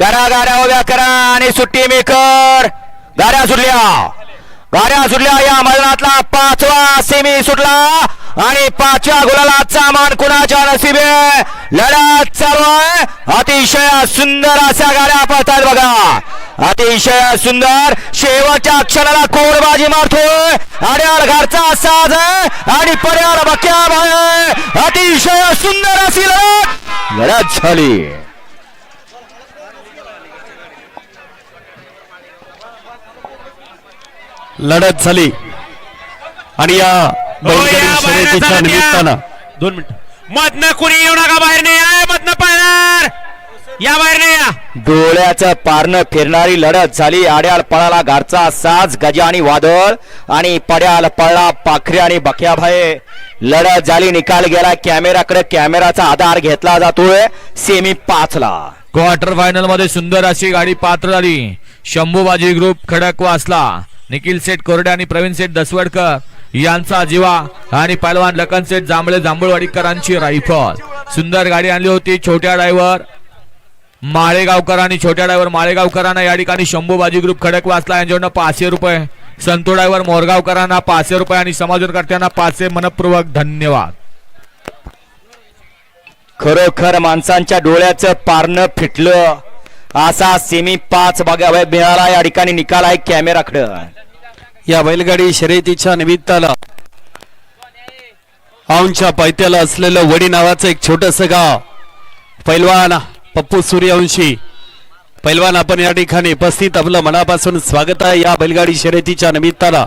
करा गाड्या उभ्या करा आणि सुट्टी मेकर. गाड्या सुटल्या. गाड्या सुटल्या या मैदानातला पाचवा सेमी सुटला. आणि पाचव्या गुलाला सामान कुणाच्या नसीबे लढत चालू आहे. अतिशय सुंदर अशा गाड्या पळतात बघा. अतिशय सुंदर. शेवटच्या क्षणाला कोरबाजी मारतोय. अड्याळ घरचा साज आहे. आणि पर्याळ बक्या भाय अतिशय सुंदर अशी लढत. लढत झाली. लढत झाली. आणि या बाहेर शर्यतीच्या निमित्तानं. दोन मिनिट. मधनं कुणी येऊ नका बाहेर नाही मधनं पळणार. या बाहेर नाही या. डोळ्याचं पारणं फिरणारी लढत झाली. आड्याल पळाला घरचा साज गजा आणि वादळ. आणि पड्याल पळला पाखरे आणि बख्याभाई लढत झाली निकाल गेला. कॅमेराकडे कॅमेराचा आधार घेतला जातोय. सेमी पाचला. क्वार्टर फायनलमध्ये सुंदर अशी गाडी पात्र झाली. शंभूबाजी ग्रुप खडक वासला निखिल सेठ कोरडे आणि प्रवीण सेठ दसवडकर यांचा जीवा आणि पैलवान लखन सेठ जांभळे जांभूळवाडीकरांची रायफल सुंदर गाडी आणली होती छोट्या ड्रायव्हर माळेगावकर आणि छोट्या ड्रायव्हर माळेगावकरांना या ठिकाणी शंभूबाजी ग्रुप खडक वाचला. यांच्याकडनं पाचशे रुपये. संतो ड्रायव्हर मोरगावकरांना पाचशे रुपये आणि समाजकर्त्यांना पाचशे मनपूर्वक धन्यवाद. खरोखर माणसांच्या डोळ्याचं पारणं फिटलं. असा सेमी पाच बघा मिळाला. या ठिकाणी निकाल आहे कॅमेराकडं या बैलगाडी शर्यतीच्या निमित्ताला औंच्या पायथ्याला असलेलं वडी नावाचं एक छोटस गाव. पैलवान पप्पू सूर्यवंशी. पैलवान आपण या ठिकाणी उपस्थित. आपलं मनापासून स्वागत आहे या बैलगाडी शर्यतीच्या निमित्ताला